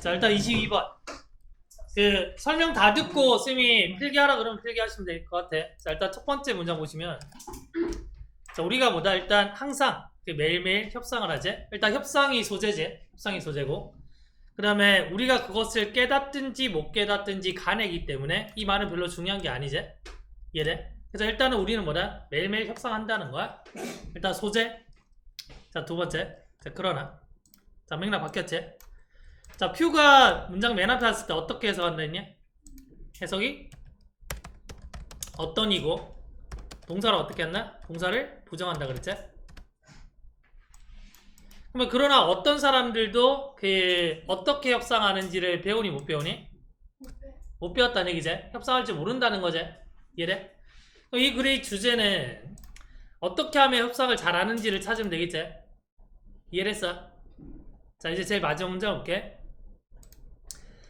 자 일단 22번. 그 설명 다 듣고 쌤이 필기하라 그러면 필기하시면 될 것 같아. 자 일단 첫 번째 문장 보시면. 자 우리가 뭐다? 일단 항상 그 매일매일 협상을 하지 일단 협상이 소재지. 협상이 소재고. 그 다음에 우리가 그것을 깨닫든지 못 깨닫든지 간에기 때문에 이 말은 별로 중요한 게 아니지. 이해돼? 그래서 일단은 우리는 뭐다? 매일매일 협상한다는 거야. 일단 소재. 자 두 번째. 자 그러나. 자 맥락 바뀌었지 자 퓨가 문장 맨 앞에 왔을 때 어떻게 해석한다 했냐? 해석이 어떤 이고 동사를 어떻게 한다? 동사를 부정한다 그랬지? 그러면 그러나 어떤 사람들도 그 어떻게 협상하는지를 배우니 못 배우니? 못 배웠다는 얘기지. 협상할 줄 모른다는 거지. 이해돼? 이 글의 주제는 어떻게 하면 협상을 잘하는지를 찾으면 되겠지? 이해했어? 자 이제 제일 마지막 문제 볼게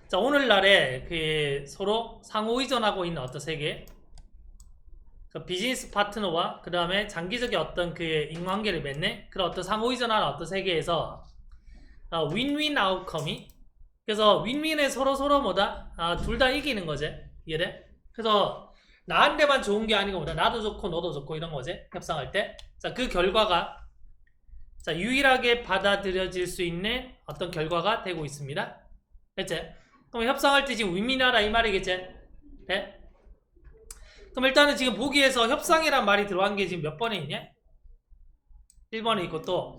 자 오늘날에 그 서로 상호 의존하고 있는 어떤 세계 그 비즈니스 파트너와 그 다음에 장기적인 어떤 그 인관계를 맺네 그런 어떤 상호 의존하는 어떤 세계에서 어, 윈윈 아웃컴이 그래서 윈윈에 서로 서로 뭐다 아, 둘 다 이기는 거지 이해돼? 그래서 나한테만 좋은 게 아니고 뭐다 나도 좋고 너도 좋고 이런 거지 협상할 때자 그 결과가 자 유일하게 받아들여질 수 있는 어떤 결과가 되고 있습니다 됐지? 그럼 협상할 때 지금 윈윈하라 이 말이겠지? 네? 그럼 일단은 지금 보기에서 협상이란 말이 들어간 게 지금 몇 번에 있냐? 1번에 있고 또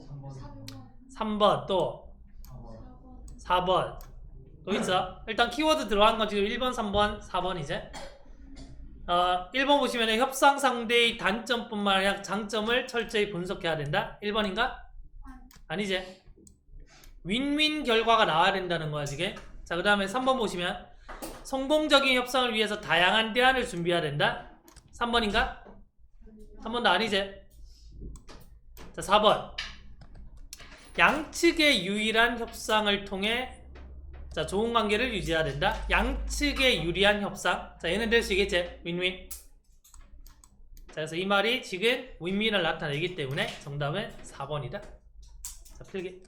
3번 또 4번 또 있어? 일단 키워드 들어간 건 지금 1번, 3번, 4번 이제 어, 1번 보시면 협상 상대의 단점뿐만 아니라 장점을 철저히 분석해야 된다 1번인가? 아니지 윈윈 결과가 나와야 된다는 거야 지금 자 그 다음에 3번 보시면 성공적인 협상을 위해서 다양한 대안을 준비해야 된다. 3번인가? 3번도 아니지? 자 4번. 양측의 유일한 협상을 통해 자 좋은 관계를 유지해야 된다. 양측의 유리한 협상. 자 얘는 될 수 있겠지? 윈윈. 자 그래서 이 말이 지금 윈윈을 나타내기 때문에 정답은 4번이다. 자 필기